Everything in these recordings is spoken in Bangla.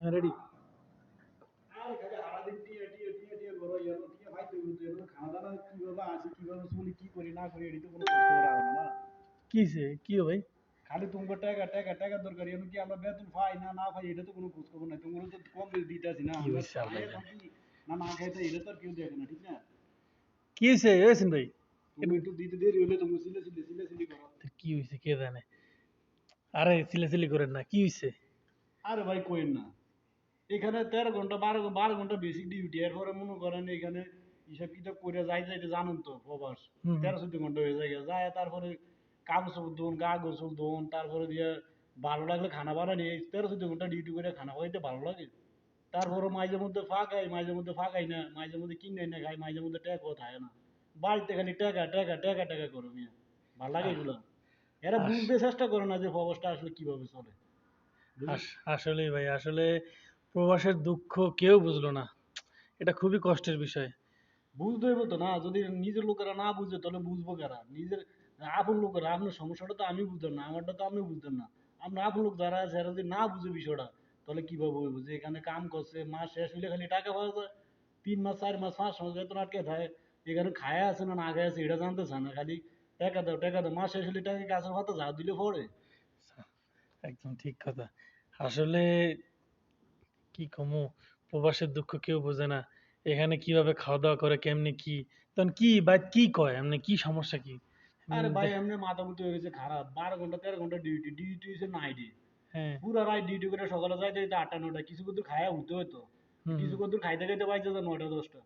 হ্যাঁ রেডি চলি কি ভাই? খালি তোমার টাকা টাকা টাকা দরকার এমন কি আমরা বেতন পাই না না পাই এটা তো কোনো খোঁজ খবর নাই তোমরা তো কম বেশি দিতে আসি না? খাইতে এটা তো কেউ দেখে না ঠিক না? কি হয়েছে এসেন ভাই। তুমি একটু দিতে দেরি হলে তুমি সিলে সিলে সিলে সিলে করো কি কে জানে? আরে সিলাসিলি করেন না কি হয়েছে আরে ভাই কোয়েন না। এখানে তেরো ঘণ্টা বারো বারো ঘণ্টা বেসিক ডিউটি এরপরে মনে করেন এখানে হিসাব কিতাব করে যাই যাইতে জানেন তো প্রবাস। তেরো চোদ্দ ঘণ্টা হয়ে যায় যায় তারপরে কাগজ ধোন গা গোসল ধোন তারপরে দিয়ে ভালো লাগলে খানা বানানি এই তেরো চোদ্দ ঘণ্টা ডিউটি করে খানা খাইতে ভালো লাগে। তারপরে মাঝে মধ্যে ফাঁকাই মাঝে মধ্যে ফাঁকাই না মাঝে মধ্যে কিনে না খাই মাঝে মধ্যে ট্যাকও থাকে না। বাড়িতে খালি টাকা টাকা টাকা টাকা করো মিয়া ভালো লাগে এগুলো। এরা বুঝতে চেষ্টা করে না যে প্রবাসটা আসলে কীভাবে চলে। আস- আসলে ভাই আসলে প্রবাসের দুঃখ কেউ বুঝলো না। এটা খুবই কষ্টের বিষয়। বুঝতে হইব তো না যদি নিজের লোকেরা না বুঝে তাহলে বুঝব কারা? নিজের আপন লোকেরা আপনার সমস্যাটা তো আমি বুঝতাম না আমারটা তো আপনি বুঝতেন না। আপনার আপন লোক যারা আছে যদি না বুঝে বিষয়টা তাহলে কীভাবে যে এখানে কাম করছে মাস শেষ হইলে খালি টাকা পাওয়া যায় তিন মাস চার মাস পাঁচ মাস বেতন আটকে থাকে? এখানে খায়া আছে না না খায়া আছে এটা জানতে চায় না খালি টাকা দাও টাকা দাও মাস শেষ হলে টাকা গাছের পাতা ঝাড় দিলে পড়ে? একদম ঠিক কথা। আসলে কি কমু? প্রবাসের দুঃখ কেউ বোঝে না। এখানে কীভাবে খাওয়া দাওয়া করে কেমনি কি? তখন কি বা কি কয়? এমনি কি সমস্যা কি? আরে ভাই এমনি মাথা গেছে খারাপ। বারো ঘণ্টা তেরো ঘণ্টা ডিউটি ডিউটি হচ্ছে নাইটে হ্যাঁ। পুরা রাত ডিউটি করে সকালে যাইতে যাইতে আটটা নটা কিছু কিছু খায়া উঠতে হতো কিছু খাইতে খাইতে দশটা।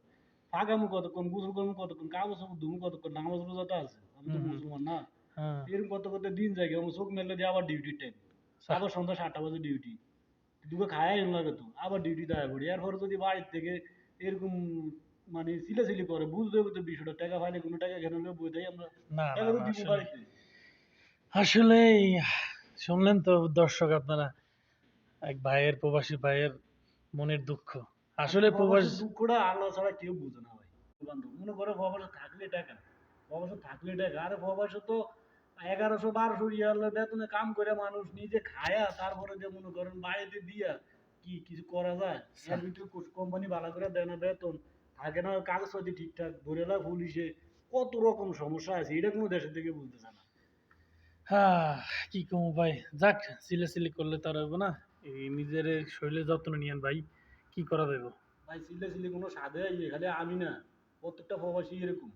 ফাঁকামু কতক্ষণ গোসল করব কতক্ষণ কাগজ ধুমু কতক্ষণ নামাজ রোজা তো আছে। আমি তো। মুসলমান না। হ্যাঁ। এরকম কত কত দিন যায় চোখ মেলে দিয়ে আবার ডিউটি টাইম আবার সন্ধ্যা সাতটা বাজে ডিউটি দুটো খায়াই লাগে তো। আবার ডিউটি দেয় পড়ি এরপরে যদি বাড়ির থেকে এরকম মানে সিলাসিলি করে বুঝতে হবে তো বিষয়টা। টাকা পাইলে কোনো টাকা কেন হলে বই আমরা। না না, টাকা তো না, দিব আসলে- বাড়িতে। আসলে শুনলেন তো দর্শক আপনারা এক ভাইয়ের প্রবাসী ভাইয়ের মনের দুঃখ। আসলে প্রবাস দুঃখটা আল্লাহ ছাড়া কেউ বুঝে না ভাই। মনে করো প্রবাসে থাকলে টাকা প্রবাসে থাকলে টাকা। আরে প্রবাসে তো এগারোশো বারোশো ইয়ার বেতনে কাম করে মানুষ নিজে খায়া তারপরে যে মনে করেন বাড়িতে দিয়া কি কিছু করা যায়? এর ভিতরে কোম্পানি ভালো করে দেয় না বেতন। থাকে না কাগজপাতি ঠিকঠাক ধরে না পুলিশে। কত রকম সমস্যা আছে এটা কোনো দেশের থেকে বুঝতেছে না। হ্যাঁ কি কমু ভাই? যাক সিলে করলে তো আর হইব না। এই নিজের শরীরের যত্ন নিয়েন ভাই কি করা দেব ভাই সিলে সিলে কোনো সাদে খালি আমি না প্রত্যেকটা প্রবাসী এরকম।